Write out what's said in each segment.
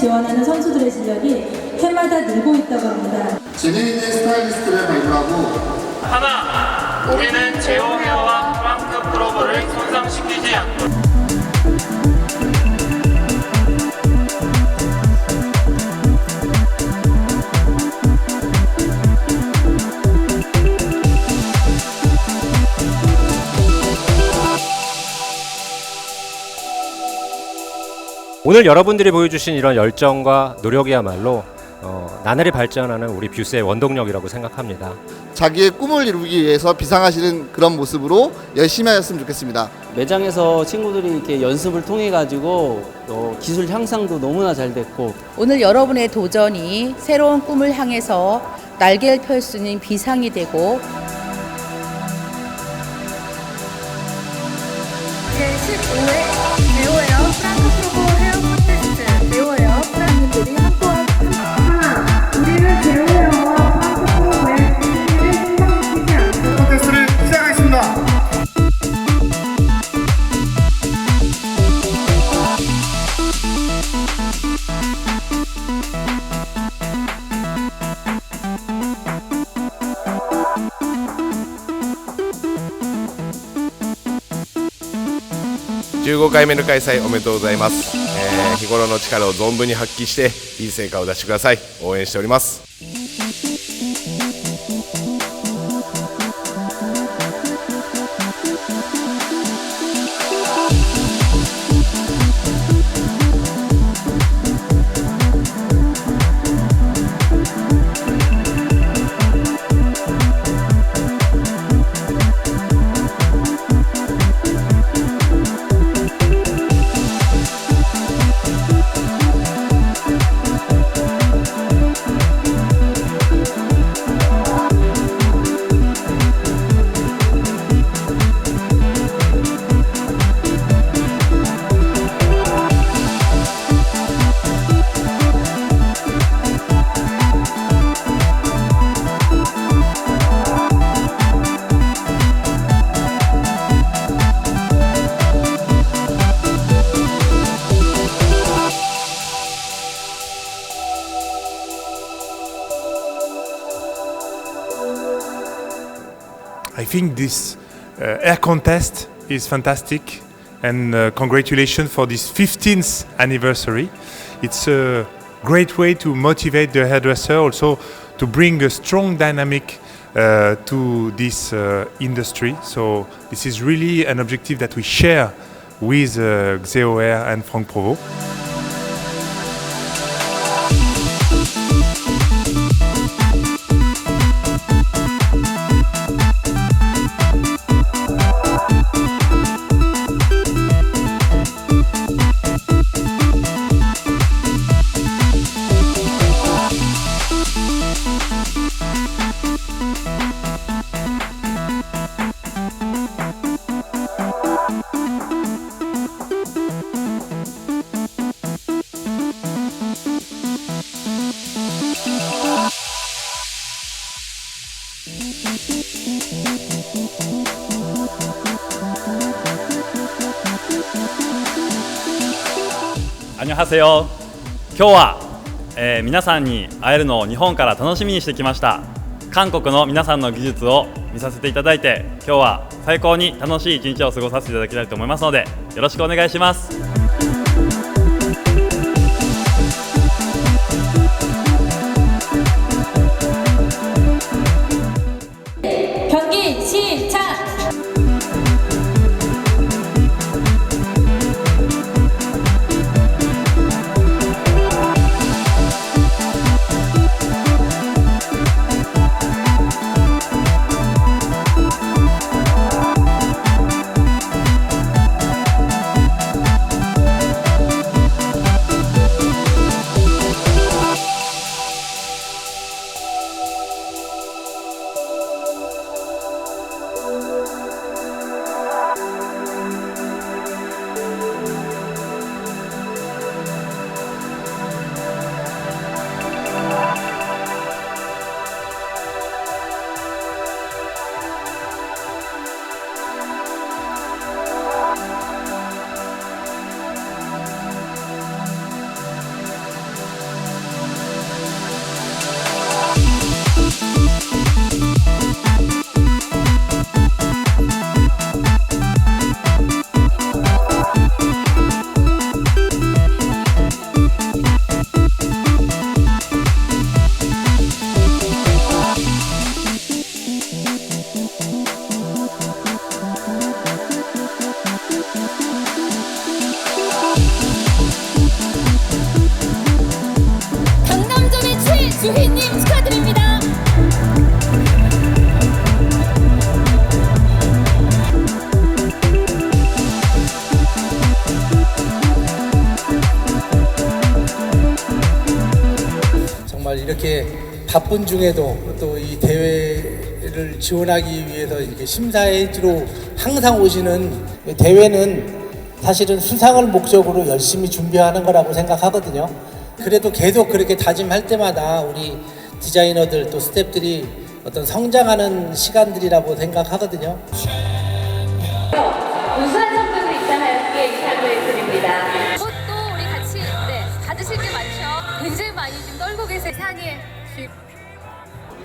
지원하는 선수들의 실력이 해마다 늘고 있다고 합니다. 재능 있는 스타일리스트를 발굴하고 하나, 우리는 제오 오늘 여러분들이 보여주신 이런 열정과 노력이야말로 어, 나날이 발전하는 우리 뷰스의 원동력이라고 생각합니다. 자기의 꿈을 이루기 위해서 비상하시는 그런 모습으로 열심히 하셨으면 좋겠습니다. 매장에서 친구들이 이렇게 연습을 통해 가지고 어, 기술 향상도 너무나 잘 됐고 오늘 여러분의 도전이 새로운 꿈을 향해서 날개를 펼 수 있는 비상이 되고 제 15회 .15 回目の開催おめでとうございます、えー日頃の力を存分に発揮していい成果を出してください。応援しております「I think this uh, air contest is fantastic, and uh, congratulations for this 15th anniversary. It's a great way to motivate the hairdresser, also to bring a strong dynamic uh, to this uh, industry. So this is really an objective that we share with uh, Xeo Air and Franck Provost. アニョハセヨ今日は、えー、皆さんに会えるのを日本から楽しみにしてきました韓国の皆さんの技術を見させていただいて今日は最高に楽しい一日を過ごさせていただきたいと思いますのでよろしくお願いします 이렇게 바쁜 중에도 또 이 대회를 지원하기 위해서 이렇게 심사위로 항상 오시는 이 대회는 사실은 수상을 목적으로 열심히 준비하는 거라고 생각하거든요. 그래도 계속 그렇게 다짐할 때마다 우리 디자이너들 또 스태프들이 어떤 성장하는 시간들이라고 생각하거든요. 우수한 성적을 입상하였기에 인사를 드립니다.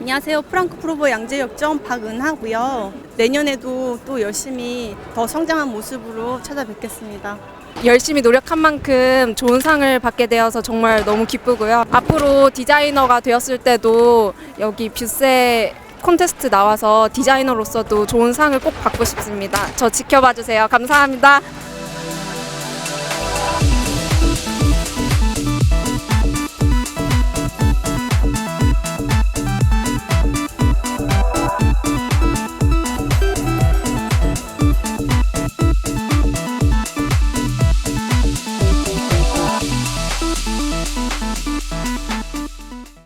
안녕하세요. 프랑크 프로보 양재역점 박은하고요. 내년에도 또 열심히 더 성장한 모습으로 찾아뵙겠습니다. 열심히 노력한 만큼 좋은 상을 받게 되어서 정말 너무 기쁘고요. 앞으로 디자이너가 되었을 때도 여기 뷰세 콘테스트 나와서 디자이너로서도 좋은 상을 꼭 받고 싶습니다. 저 지켜봐 주세요. 감사합니다.